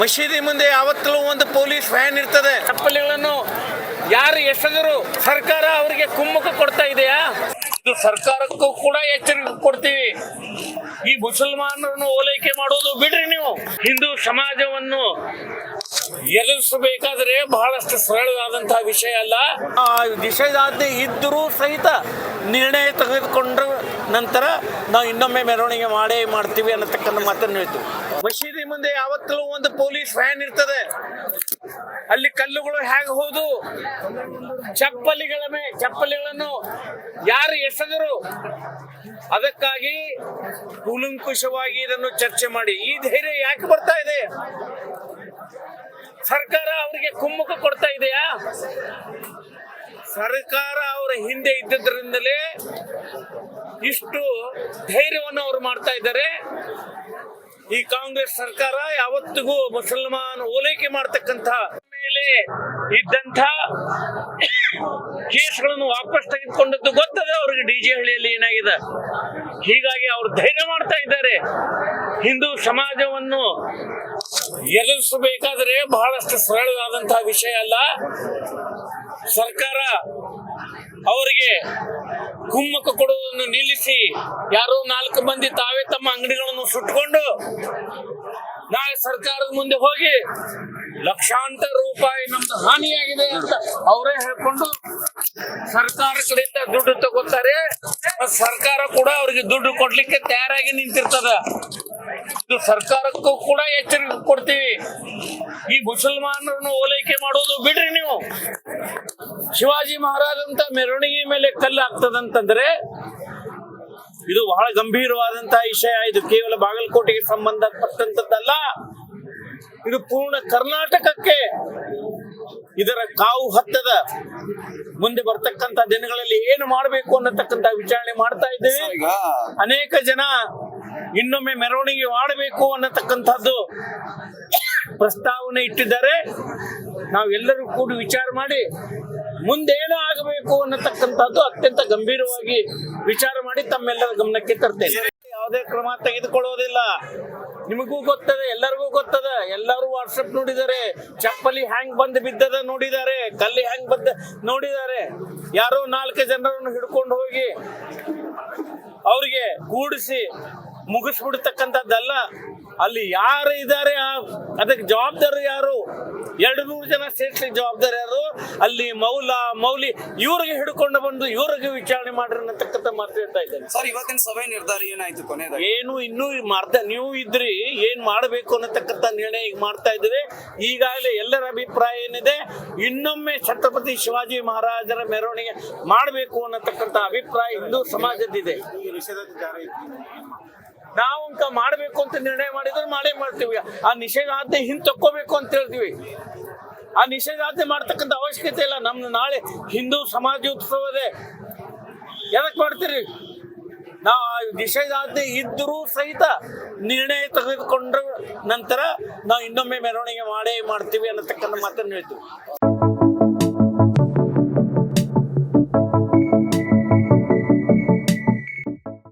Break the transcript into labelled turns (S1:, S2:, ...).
S1: ಮಸೀದಿ ಮುಂದೆ ಯಾವತ್ತಲೂ ಒಂದು ಪೊಲೀಸ್ ವ್ಯಾನ್ ಇರ್ತದೆ. ಚಪ್ಪಲಿಗಳನ್ನು ಯಾರು ಎಸೆದರು ಸರ್ಕಾರ ಅವರಿಗೆ ಕುಮ್ಮುಖ ಕೊಡ್ತಾ ಇದೆಯಾ? ಇದು ಸರ್ಕಾರಕ್ಕೂ ಕೂಡ ಎಚ್ಚರಿಕೆ ಕೊಡ್ತೀವಿ. ಈ ಮುಸಲ್ಮಾನರನ್ನು ಓಲೈಕೆ ಮಾಡೋದು ಬಿಡ್ರಿ ನೀವು. ಹಿಂದೂ ಸಮಾಜವನ್ನು ಎದುರಿಸಬೇಕಾದ್ರೆ ಬಹಳಷ್ಟು ಸರಳವಾದಂತಹ ವಿಷಯ ಅಲ್ಲ. ಆ ನಿಷೇಧಾಜ್ಞೆ ಇದ್ದರೂ ಸಹಿತ ನಿರ್ಣಯ ತೆಗೆದುಕೊಂಡ ನಂತರ ನಾವು ಇನ್ನೊಮ್ಮೆ ಮೆರವಣಿಗೆ ಮಾಡೇ ಮಾಡ್ತೀವಿ ಅನ್ನತಕ್ಕಂಥ ಮಾತನ್ನು ಹೇಳ್ತೀವಿ. ಮಸೀದಿ ಮುಂದೆ ಯಾವತ್ತಲೂ ಒಂದು ಪೊಲೀಸ್ ವ್ಯಾನ್ ಇರ್ತದೆ. ಅಲ್ಲಿ ಕಲ್ಲುಗಳು ಹೇಗೆ ಹೋದು? ಚಪ್ಪಲಿಗಳ ಮೇ, ಚಪ್ಪಲಿಗಳನ್ನು ಯಾರು ಎಸೆದರು? ಅದಕ್ಕಾಗಿ ಕೂಲಂಕುಷವಾಗಿ ಇದನ್ನು ಚರ್ಚೆ ಮಾಡಿ. ಈ ಧೈರ್ಯ ಯಾಕೆ ಬರ್ತಾ ಇದೆ? ಸರ್ಕಾರ ಅವರಿಗೆ ಕುಮ್ಮುಖ ಕೊಡ್ತಾ ಇದೆಯಾ? ಸರ್ಕಾರ ಅವರ ಹಿಂದೆ ಇದ್ದದ್ರಿಂದಲೇ ಇಷ್ಟು ಧೈರ್ಯವನ್ನು ಅವರು ಮಾಡ್ತಾ ಇದ್ದಾರೆ. ಈ ಕಾಂಗ್ರೆಸ್ ಸರ್ಕಾರ ಯಾವತ್ತಿಗೂ ಮುಸಲ್ಮಾನ್ ಓಲೈಕೆ ಮಾಡ್ತಕ್ಕಂಥ ಮೇಲೆ ಇದ್ದಂಥ ಕೇಸ್ಗಳನ್ನು ವಾಪಸ್ ತೆಗೆದುಕೊಂಡದ್ದು ಗೊತ್ತದೆ ಅವ್ರಿಗೆ ಡಿ ಜೆ ಹಳ್ಳಿಯಲ್ಲಿ ಏನಾಗಿದೆ? ಹೀಗಾಗಿ ಅವರು ಧೈರ್ಯ ಮಾಡ್ತಾ ಇದ್ದಾರೆ. ಹಿಂದೂ ಸಮಾಜವನ್ನು ಎದುರಿಸಬೇಕಾದ್ರೆ ಬಹಳಷ್ಟು ಸರಳವಾದಂತಹ ವಿಷಯ ಅಲ್ಲ. ಸರ್ಕಾರ ಅವರಿಗೆ ಕುಮ್ಮಕ್ಕ ಕೊಡುವುದನ್ನು ನಿಲ್ಲಿಸಿ ಯಾರೋ ನಾಲ್ಕು ಮಂದಿ ತಾವೇ ತಮ್ಮ ಅಂಗಡಿಗಳನ್ನು ಸುಟ್ಕೊಂಡು ನಾಳೆ ಸರ್ಕಾರದ ಮುಂದೆ ಹೋಗಿ ಲಕ್ಷಾಂತರ ರೂಪಾಯಿ ನಮ್ದು ಹಾನಿಯಾಗಿದೆ ಅಂತ ಅವರೇ ಹೇಳ್ಕೊಂಡು ಸರ್ಕಾರ ಕಡೆಯಿಂದ ದುಡ್ಡು ತಗೋತಾರೆ. ಸರ್ಕಾರ ಕೂಡ ಅವ್ರಿಗೆ ದುಡ್ಡು ಕೊಡ್ಲಿಕ್ಕೆ ತಯಾರಾಗಿ ನಿಂತಿರ್ತದ. ಇದು ಸರ್ಕಾರಕ್ಕೂ ಕೂಡ ಎಚ್ಚರಿಕೆ ಕೊಡ್ತೀವಿ. ಈ ಮುಸಲ್ಮಾನರನ್ನು ಓಲೈಕೆ ಮಾಡೋದು ಬಿಡ್ರಿ ನೀವು. ಶಿವಾಜಿ ಮಹಾರಾಜ್ ಅಂತ ಮೆರವಣಿಗೆ ಮೇಲೆ ಕಲ್ಲು ಆಗ್ತದಂತಂದ್ರೆ ಇದು ಬಹಳ ಗಂಭೀರವಾದಂತಹ ವಿಷಯ. ಇದು ಕೇವಲ ಬಾಗಲಕೋಟೆಗೆ ಸಂಬಂಧಪಟ್ಟಂತದ್ದಲ್ಲ. ಇದು ಪೂರ್ಣ ಕರ್ನಾಟಕಕ್ಕೆ ಇದರ ಕಾವು ಹತ್ತದ. ಮುಂದೆ ಬರ್ತಕ್ಕಂತ ದಿನಗಳಲ್ಲಿ ಏನು ಮಾಡಬೇಕು ಅನ್ನತಕ್ಕಂತ ವಿಚಾರಣೆ ಮಾಡ್ತಾ ಇದ್ದೇವೆ. ಅನೇಕ ಜನ ಇನ್ನೊಮ್ಮೆ ಮೆರವಣಿಗೆ ಮಾಡಬೇಕು ಅನ್ನತಕ್ಕಂಥದ್ದು ಪ್ರಸ್ತಾವನೆ ಇಟ್ಟಿದ್ದಾರೆ. ನಾವೆಲ್ಲರೂ ಕೂಡ ವಿಚಾರ ಮಾಡಿ ಮುಂದೇನು ಆಗಬೇಕು ಅನ್ನತಕ್ಕಂಥದ್ದು ಅತ್ಯಂತ ಗಂಭೀರವಾಗಿ ವಿಚಾರ ಮಾಡಿ ತಮ್ಮೆಲ್ಲರ ಗಮನಕ್ಕೆ ತರ್ತೇನೆ. ಯಾವುದೇ ಕ್ರಮ ತೆಗೆದುಕೊಳ್ಳೋದಿಲ್ಲ ನಿಮಗೂ ಗೊತ್ತದೆ, ಎಲ್ಲರಿಗೂ ಗೊತ್ತದ. ಎಲ್ಲರೂ ವಾಟ್ಸಪ್ ನೋಡಿದ್ದಾರೆ ಚಪ್ಪಲಿ ಹ್ಯಾಂಗ್ ಬಂದ್ ಬಿದ್ದದ ನೋಡಿದ್ದಾರೆ ಕಲ್ಲಿ ಹ್ಯಾಂಗ್ ಬಂದ ನೋಡಿದ್ದಾರೆ ಯಾರೋ ನಾಲ್ಕು ಜನರನ್ನು ಹಿಡ್ಕೊಂಡು ಹೋಗಿ ಅವ್ರಿಗೆ ಕೂಡಿಸಿ ಮುಗಿಸ್ಬಿಡ್ತಕ್ಕಂಥದ್ದಲ್ಲ. ಅಲ್ಲಿ ಯಾರು ಇದ್ದಾರೆ ಅದಕ್ಕೆ ಜವಾಬ್ದಾರಿ ಯಾರು? ಎರಡು ನೂರು ಜನ ಸೇರ್ಸಿ ಜವಾಬ್ದಾರಿ ಯಾರು? ಅಲ್ಲಿ ಮೌಲ ಮೌಲಿ ಇವ್ರಿಗೆ ಹಿಡ್ಕೊಂಡು ಬಂದು ಇವ್ರಿಗೆ ವಿಚಾರಣೆ ಮಾಡ್ರಿ ಅನ್ನತಕ್ಕಂಥ ಮಾತು ಹೇಳ್ತಾ ಇದ್ದಾರೆ
S2: ಸರ್ ಇವತ್ತಿನ ಸಭೆ ನಿರ್ಧಾರ ಏನಾಯ್ತು ಕೊನೆಯದಾಗಿ?
S1: ಏನು ಇನ್ನೂ ಮಾಡ್ತಾ ನೀವು ಇದ್ರಿ ಏನ್ ಮಾಡಬೇಕು ಅನ್ನತಕ್ಕಂಥ ನಿರ್ಣಯ ಈಗ ಮಾಡ್ತಾ ಇದ್ದೀರಿ. ಈಗಾಗಲೇ ಎಲ್ಲರ ಅಭಿಪ್ರಾಯ ಏನಿದೆ? ಇನ್ನೊಮ್ಮೆ ಛತ್ರಪತಿ ಶಿವಾಜಿ ಮಹಾರಾಜರ ಮೆರವಣಿಗೆ ಮಾಡಬೇಕು ಅನ್ನತಕ್ಕಂಥ ಅಭಿಪ್ರಾಯ ಹಿಂದೂ ಸಮಾಜದಿದೆ ನಾವು ಅಂತ ಮಾಡಬೇಕು ಅಂತ ನಿರ್ಣಯ ಮಾಡಿದ್ರೆ ಮಾಡೇ ಮಾಡ್ತೀವಿ. ಆ ನಿಷೇಧಾಜ್ಞೆ ಹಿಂದ್ ತಕ್ಕೋಬೇಕು ಅಂತ ಹೇಳ್ತೀವಿ. ಆ ನಿಷೇಧಾಜ್ಞೆ ಮಾಡ್ತಕ್ಕಂಥ ಅವಶ್ಯಕತೆ ಇಲ್ಲ. ನಮ್ಮ ನಾಳೆ ಹಿಂದೂ ಸಮಾಜೋತ್ಸವದೇ ಯಾಕೆ ಮಾಡ್ತೀರಿ? ನಾವು ನಿಷೇಧಾಜ್ಞೆ ಇದ್ದರೂ ಸಹಿತ ನಿರ್ಣಯ ತೆಗೆದುಕೊಂಡ ನಂತರ ನಾವು ಇನ್ನೊಮ್ಮೆ ಮೆರವಣಿಗೆ ಮಾಡೇ ಮಾಡ್ತೀವಿ ಅನ್ನತಕ್ಕಂಥ ಮಾತನ್ನು ಹೇಳ್ತೀವಿ.